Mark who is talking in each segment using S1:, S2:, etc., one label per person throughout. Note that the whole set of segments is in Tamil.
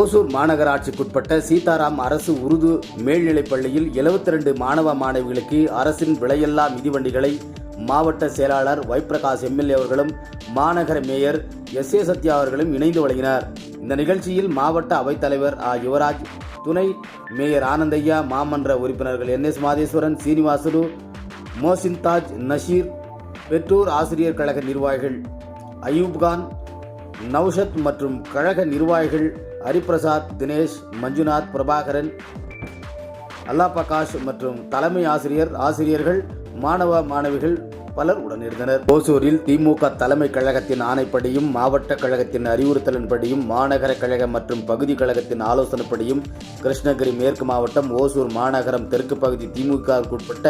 S1: ஓசூர் மாநகராட்சிக்குட்பட்ட சீதாராம் அரசு உருது மேல்நிலைப் பள்ளியில் 72 மாணவ மாணவிகளுக்கு அரசின் விலையில்லா மிதிவண்டிகளை மாவட்ட செயலாளர் வைப்பிரகாஷ் எம்எல்ஏ அவர்களும் மாநகர மேயர் எஸ் ஏ சத்யா அவர்களும் இணைந்து வழங்கினார். இந்த நிகழ்ச்சியில் மாவட்ட அவைத்தலைவர் ஆ யுவராஜ் துணை மேயர் ஆனந்தையா மாமன்ற உறுப்பினர்கள் என் எஸ் மாதேஸ்வரன் சீனிவாசுலு மோசின்தாஜ் நஷீர் பெற்றோர் ஆசிரியர் கழக நிர்வாகிகள் அயூப்கான் நௌஷத் மற்றும் கழக நிர்வாகிகள் ஹரிபிரசாத் தினேஷ் மஞ்சுநாத் பிரபாகரன் அல்லா பிரகாஷ் மற்றும் தலைமை ஆசிரியர் ஆசிரியர்கள் மாணவ மாணவிகள் பலர் உடனிருந்தனர். ஓசூரில் திமுக தலைமை கழகத்தின் ஆணைப்படியும் மாவட்ட கழகத்தின் அறிவுறுத்தலின்படியும் மாநகர கழக மற்றும் பகுதி கழகத்தின் ஆலோசனைப்படியும் கிருஷ்ணகிரி மேற்கு மாவட்டம் ஓசூர் மாநகரம் தெற்கு பகுதி திமுகவுக்குட்பட்ட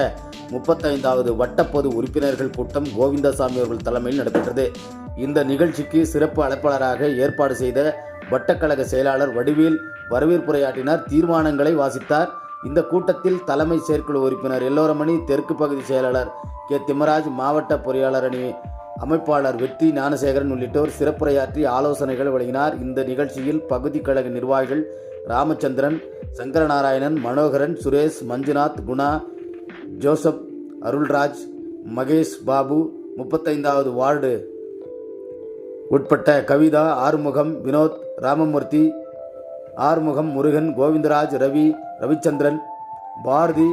S1: முப்பத்தைந்தாவது வட்டப்பொது உறுப்பினர்கள் கூட்டம் கோவிந்தசாமி அவர்கள் தலைமையில் நடைபெற்றது. இந்த நிகழ்ச்சிக்கு சிறப்பு அழைப்பாளராக ஏற்பாடு செய்த வட்டக்கழக செயலாளர் வடிவேல் வரவேற்புரையாற்றினார். தீர்மானங்களை வாசித்தார் இந்த கூட்டத்தில் தலைமை செயற்குழு உறுப்பினர் எல்லோரமணி தெற்கு பகுதி செயலாளர் கே. திம்மராஜ் மாவட்ட பொறியாளர் அணி அமைப்பாளர் வெற்றி ஞானசேகரன் உள்ளிட்டோர் சிறப்புரையாற்றி ஆலோசனைகள் வழங்கினார். இந்த நிகழ்ச்சியில் பகுதி கழக நிர்வாகிகள் ராமச்சந்திரன் சங்கரநாராயணன் மனோகரன் சுரேஷ் மஞ்சுநாத் குணா ஜோசப் அருள்ராஜ் மகேஷ் பாபு முப்பத்தைந்தாவது வார்டு உட்பட்ட கவிதா ஆறுமுகம் வினோத் ராமமூர்த்தி ஆறுமுகம் முருகன் கோவிந்தராஜ் ரவி ரவிச்சந்திரன் பாரதி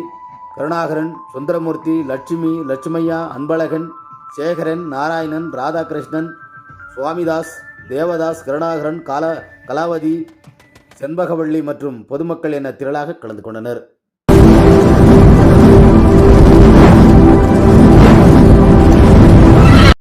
S1: கருணாகரன் சுந்தரமூர்த்தி லட்சுமி லட்சுமையா அன்பழகன் சேகரன் நாராயணன் ராதாகிருஷ்ணன் சுவாமிதாஸ் தேவதாஸ் கருணாகரன் கால கலாவதி செண்பகவள்ளி மற்றும் பொதுமக்கள் என திரளாக கலந்து கொண்டனர்.